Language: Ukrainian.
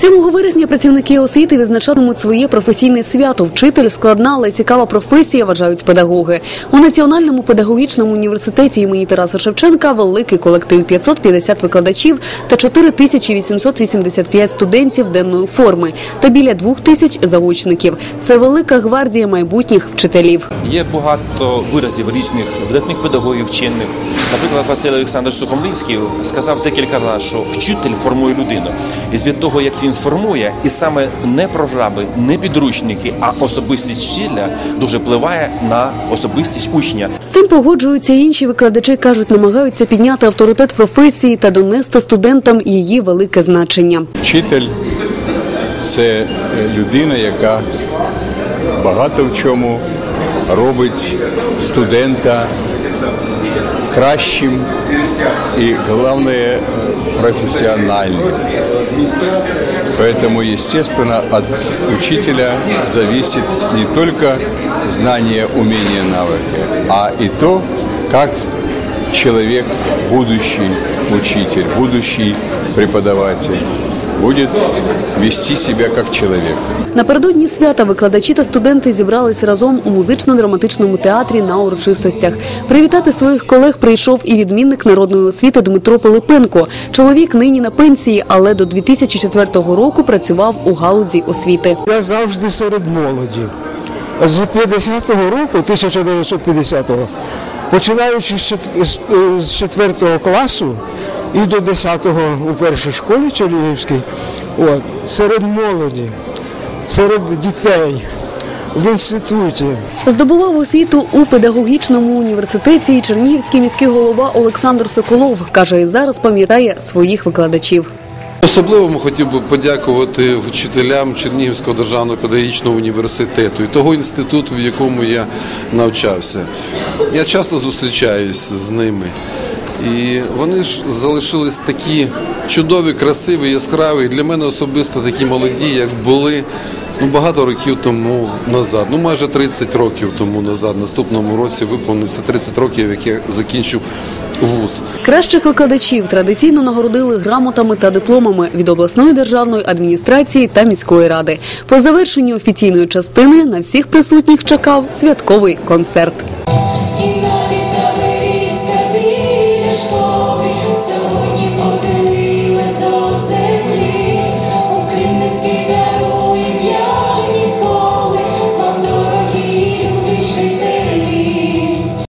7 вересня працівники освіти відзначатимуть своє професійне свято. Вчитель складна, але цікава професія, вважають педагоги. У Національному педагогічному університеті імені Тараса Шевченка великий колектив 550 викладачів та 4885 студентів денної форми та біля 2000 заочників. Це велика гвардія майбутніх вчителів. Є багато виразів різних видатних педагогів вчених. Наприклад, Василь Олександр Сухомлинський сказав декілька разів, що вчитель формує людину. І від того, як він сформує, і саме не програми, не підручники, а особистість вчителя дуже впливає на особистість учня. З цим погоджуються інші викладачі. кажуть, намагаються підняти авторитет професії та донести студентам її велике значення. Вчитель це людина, яка багато в чому робить студента кращим и, главное, профессиональным. Поэтому, естественно, от учителя зависит не только знание, умение, навыки, а и то, как человек, будущий учитель, будущий преподаватель, будет вести себя как человек. Напередодні свята викладачі та студенти зібрались разом у музично-драматичному театрі на урочистостях. Привітати своїх колег прийшов і відмінник народної освіти Дмитро Пилипенко. Чоловік нині на пенсії, але до 2004 року працював у галузі освіти. Я завжди серед молоді. З 50-го року, 1950-го, починаючи з чет- з е, з 4 класу і до 10-го у першій школі Чернігівській, от, серед молоді, серед дітей, в інституті. Здобував освіту у педагогічному університеті і Чернігівський міський голова Олександр Соколов каже, і зараз пам'ятає своїх викладачів. Особливо хотів би подякувати вчителям Чернігівського державного педагогічного університету і того інституту, в якому я навчався. Я часто зустрічаюсь з ними. І вони ж залишились такі чудові, красиві, яскраві. Для мене особисто такі молоді, як були ну, багато років тому назад. Ну майже 30 років тому назад. Наступному році виповниться 30 років, як я закінчив вуз. Кращих викладачів традиційно нагородили грамотами та дипломами від обласної державної адміністрації та міської ради. По завершенню офіційної частини на всіх присутніх чекав святковий концерт. школи сьогодні.